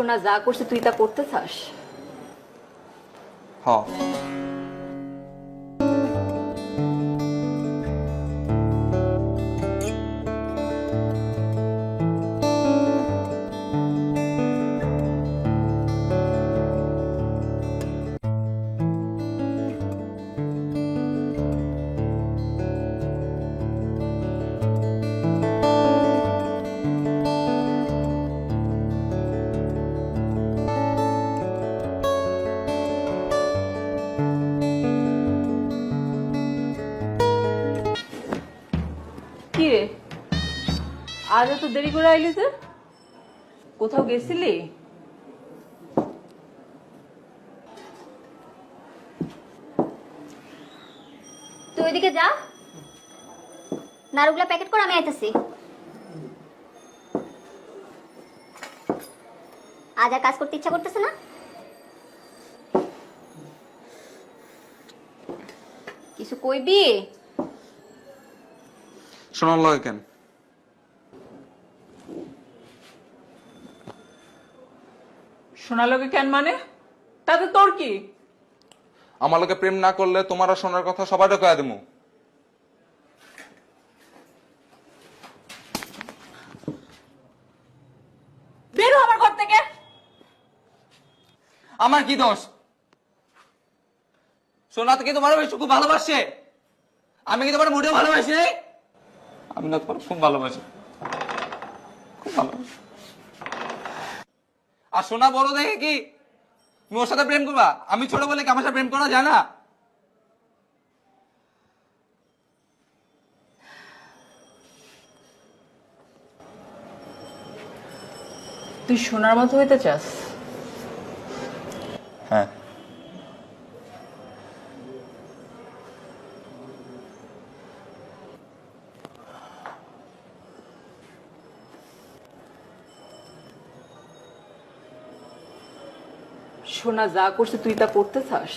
সোনা যা করছে তুই তা করতে চাস? হ। কি আজ এত দেরি করে আইলি যে? কোথাও গেছিলি? তুই ওইদিকে যা। নাড়ুগুলা প্যাকেট করে আমি আইতাছি। আজ আর কাজ করতে ইচ্ছা করতেছে না? কিছু কইবি? কেন সোনালোকে কেন মানে? তাতে তোর কি? আমার লোকে প্রেম না করলে তোমার শোনার কথা সবাই কয়া দেবো বেরো আমার ঘর থেকে। আমার কি দোষ? সোনা তো কি তোমার বেশ খুব ভালোবাসে? আমি কি তোমার মোটেও ভালোবাসি? নাই? আমি না তোমার খুব ভালোবাসি। খুব ভালোবাসি। আর সোনা বড় দেখে কি? তুমি ওর সাথে প্রেম করবা? আমি ছোট বলে কি আমার সাথে প্রেম করা যায় না? তুই সোনার মতো হইতে চাস? হ্যাঁ। সোনা যা করছে তুই তা করতে চাস?